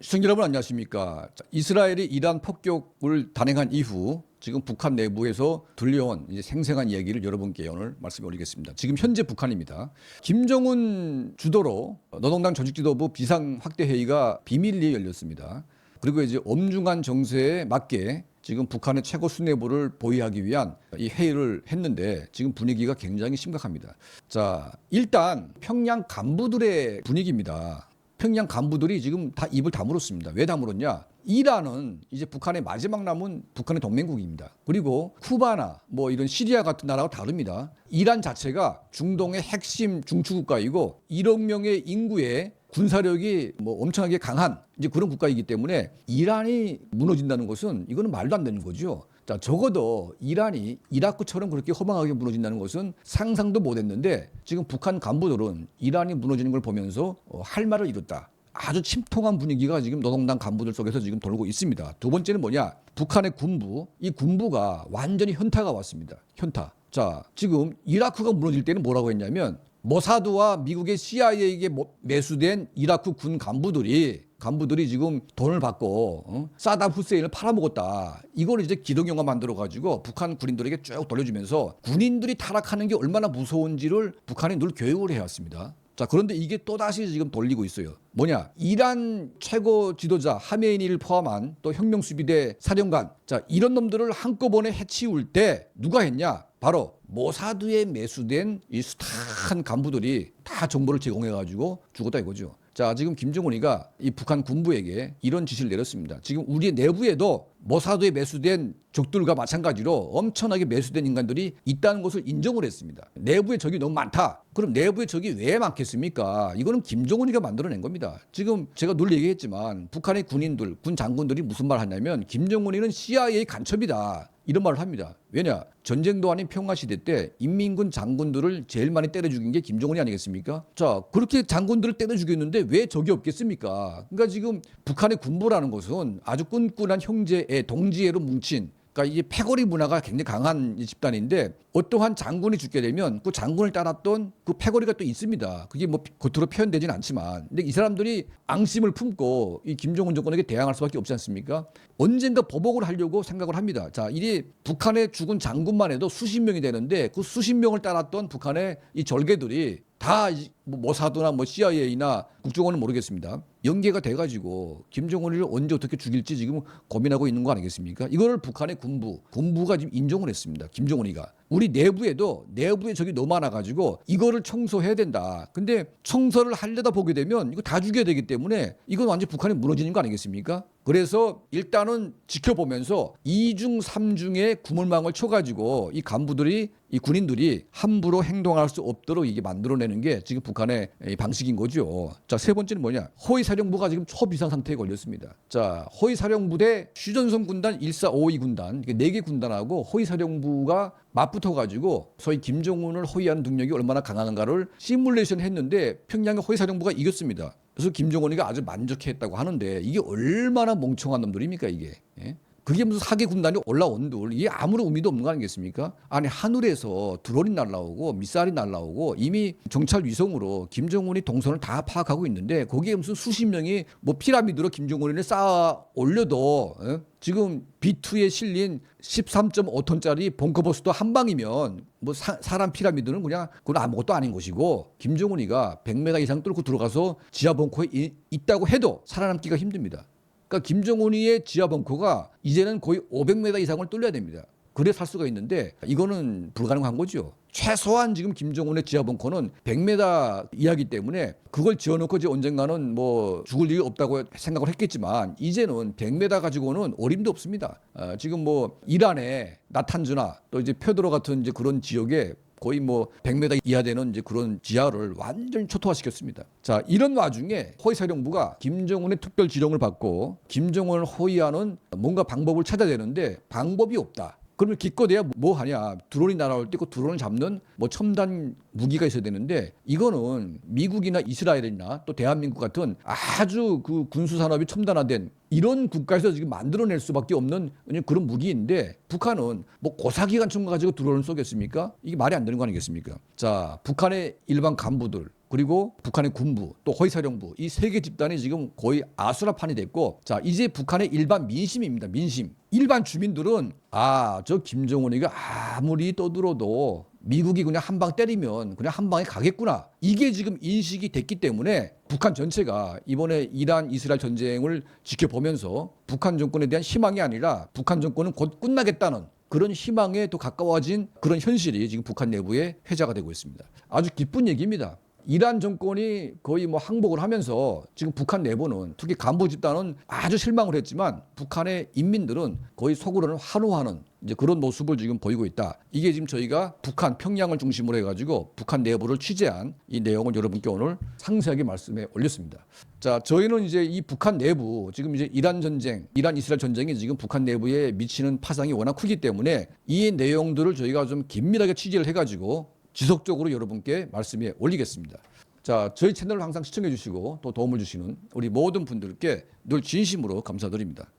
시청자 여러분 안녕하십니까. 자, 이스라엘이 이란 폭격을 단행한 이후 지금 북한 내부에서 들려온 이제 생생한 이야기를 여러분께 오늘 말씀해 올리겠습니다. 지금 현재 북한입니다. 김정은 주도로 노동당 조직 지도부 비상 확대 회의가 비밀리에 열렸습니다. 그리고 이제 엄중한 정세에 맞게 지금 북한의 최고 수뇌부를 보위하기 위한 이 회의를 했는데 지금 분위기가 굉장히 심각합니다. 자, 일단 평양 간부들의 분위기입니다. 평양 간부들이 지금 다 입을 다물었습니다. 왜 다물었냐? 이란은 이제 북한의 마지막 남은 북한의 동맹국입니다. 그리고 쿠바나 뭐 이런 시리아 같은 나라와 다릅니다. 이란 자체가 중동의 핵심 중추국가이고 1억 명의 인구의 군사력이 뭐 엄청나게 강한 이제 그런 국가이기 때문에 이란이 무너진다는 것은 이거는 말도 안 되는 거죠. 자, 적어도 이란이 이라크처럼 그렇게 허망하게 무너진다는 것은 상상도 못 했는데 지금 북한 간부들은 이란이 무너지는 걸 보면서 어, 할 말을 잃었다. 아주 침통한 분위기가 지금 노동당 간부들 속에서 지금 돌고 있습니다. 두 번째는 뭐냐? 북한의 군부, 이 군부가 완전히 현타가 왔습니다. 현타. 자, 지금 이라크가 무너질 때는 뭐라고 했냐면 모사드와 미국의 CIA에게 매수된 이라크 군 간부들이 간부들이 지금 돈을 받고 어? 사담 후세인을 팔아먹었다. 이걸 이제 기동 영화 만들어 가지고 북한 군인들에게 쭉 돌려주면서 군인들이 타락하는 게 얼마나 무서운지를 북한이 늘 교육을 해왔습니다. 자 그런데 이게 또 다시 지금 돌리고 있어요. 뭐냐? 이란 최고 지도자 하메이니를 포함한 또 혁명 수비대 사령관 자 이런 놈들을 한꺼번에 해치울 때 누가 했냐? 바로 모사드에 매수된 이 숱한 간부들이 다 정보를 제공해 가지고 죽었다 이거죠. 자, 지금 김정은이가 이 북한 군부에게 이런 지시를 내렸습니다. 지금 우리 내부에도 모사드에 매수된 적들과 마찬가지로 엄청나게 매수된 인간들이 있다는 것을 인정을 했습니다. 내부에 적이 너무 많다. 그럼 내부에 적이 왜 많겠습니까? 이거는 김정은이가 만들어낸 겁니다. 지금 제가 늘 얘기했지만 북한의 군인들, 군 장군들이 무슨 말 하냐면 김정은이는 CIA 간첩이다. 이런 말을 합니다. 왜냐? 전쟁도 아닌 평화 시대 때 인민군 장군들을 제일 많이 때려 죽인 게 김정은이 아니겠습니까? 자, 그렇게 장군들을 때려 죽였는데 왜 적이 없겠습니까? 그러니까 지금 북한의 군부라는 것은 아주 끈끈한 형제 의 동지애로 뭉친 그러니까 이 패거리 문화가 굉장히 강한 집단인데 어떠한 장군이 죽게 되면 그 장군을 따랐던 그 패거리가 또 있습니다. 그게 뭐 겉으로 표현되지는 않지만 근데 이 사람들이 앙심을 품고 이 김정은 정권에게 대항할 수밖에 없지 않습니까? 언젠가 보복을 하려고 생각을 합니다. 자, 이리 북한에 죽은 장군만 해도 수십 명이 되는데 그 수십 명을 따랐던 북한의 이 절개들이 다 뭐 모사드나 뭐 CIA나 국정원은 모르겠습니다. 연계가 돼가지고 김정은을 언제 어떻게 죽일지 지금 고민하고 있는 거 아니겠습니까? 이거를 북한의 군부, 군부가 지금 인정을 했습니다. 김정은이가. 우리 내부에도 내부에 적이 너무 많아가지고 이거를 청소해야 된다. 근데 청소를 하려다 보게 되면 이거 다 죽여야 되기 때문에 이건 완전 북한이 무너지는 거 아니겠습니까? 그래서 일단은 지켜보면서 이중삼중의 구물망을 쳐가지고 이 간부들이 이 군인들이 함부로 행동할 수 없도록 이게 만들어내는 게 지금 북한의 방식인 거죠. 자, 세 번째는 뭐냐? 허위사령부가 지금 초비상 상태에 걸렸습니다. 자, 허위사령부대 휴전선 군단 1452 군단, 네 개 군단하고 허위사령부가 맞붙어 가지고 소위 김정은을 호위하는 능력이 얼마나 강한가를 시뮬레이션 했는데 평양의 허위사령부가 이겼습니다. 그래서 김정은이가 아주 만족했다고 하는데 이게 얼마나 멍청한 놈들입니까 이게? 예? 그게 무슨 사기 군단이 올라온들 이게 아무런 의미도 없는 거 아니겠습니까? 아니 하늘에서 드론이 날라오고 미사일이 날라오고 이미 정찰 위성으로 김정은이 동선을 다 파악하고 있는데 거기에 무슨 수십 명이 뭐 피라미드로 김정은을 쌓아 올려도 어? 지금 B2에 실린 13.5톤짜리 벙커버스도 한 방이면 뭐 사, 람 피라미드는 그냥 그건 아무것도 아닌 것이고 김정은이가 100m 이상 뚫고 들어가서 지하 벙커에 이, 있다고 해도 살아남기가 힘듭니다. 그러니까 김정은이의 지하 벙커가 이제는 거의 500m 이상을 뚫려야 됩니다. 그래 살 수가 있는데 이거는 불가능한 거죠. 최소한 지금 김정은의 지하 벙커는 100m 이하기 때문에 그걸 지어놓고 이제 언젠가는 뭐 죽을 일이 없다고 생각을 했겠지만 이제는 100m 가지고는 어림도 없습니다. 아, 지금 뭐 이란의 나탄즈나 또 이제 표도로 같은 이제 그런 지역에 거의 뭐 100m 이하 되는 이제 그런 지하를 완전히 초토화시켰습니다. 자, 이런 와중에 허위사령부가 김정은의 특별 지령을 받고 김정은을 호위하는 뭔가 방법을 찾아야 되는데 방법이 없다. 그러면 기껏해야 뭐 하냐 드론이 날아올 때그 드론을 잡는 뭐 첨단 무기가 있어야 되는데 이거는 미국이나 이스라엘이나 또 대한민국 같은 아주 그 군수 산업이 첨단화된 이런 국가에서 지금 만들어낼 수밖에 없는 그런 무기인데 북한은 뭐 고사기관총 가지고 드론을 쏘겠습니까? 이게 말이 안 되는 거 아니겠습니까? 자, 북한의 일반 간부들 그리고 북한의 군부 또 허위사령부 이 세 개 집단이 지금 거의 아수라판이 됐고 자 이제 북한의 일반 민심입니다 민심 일반 주민들은 아 저 김정은이가 아무리 떠들어도 미국이 그냥 한 방 때리면 그냥 한 방에 가겠구나 이게 지금 인식이 됐기 때문에 북한 전체가 이번에 이란 이스라엘 전쟁을 지켜보면서 북한 정권에 대한 희망이 아니라 북한 정권은 곧 끝나겠다는 그런 희망에 더 가까워진 그런 현실이 지금 북한 내부에 회자가 되고 있습니다. 아주 기쁜 얘기입니다. 이란 정권이 거의 뭐 항복을 하면서 지금 북한 내부는 특히 간부 집단은 아주 실망을 했지만 북한의 인민들은 거의 속으로는 환호하는 이제 그런 모습을 지금 보이고 있다. 이게 지금 저희가 북한 평양을 중심으로 해가지고 북한 내부를 취재한 이 내용을 여러분께 오늘 상세하게 말씀해 올렸습니다. 자, 저희는 이제 이 북한 내부 지금 이제 이란 전쟁, 이란 이스라엘 전쟁이 지금 북한 내부에 미치는 파장이 워낙 크기 때문에 이 내용들을 저희가 좀 긴밀하게 취재를 해가지고 지속적으로 여러분께 말씀에 올리겠습니다. 자, 저희 채널을 항상 시청해 주시고 또 도움을 주시는 우리 모든 분들께 늘 진심으로 감사드립니다.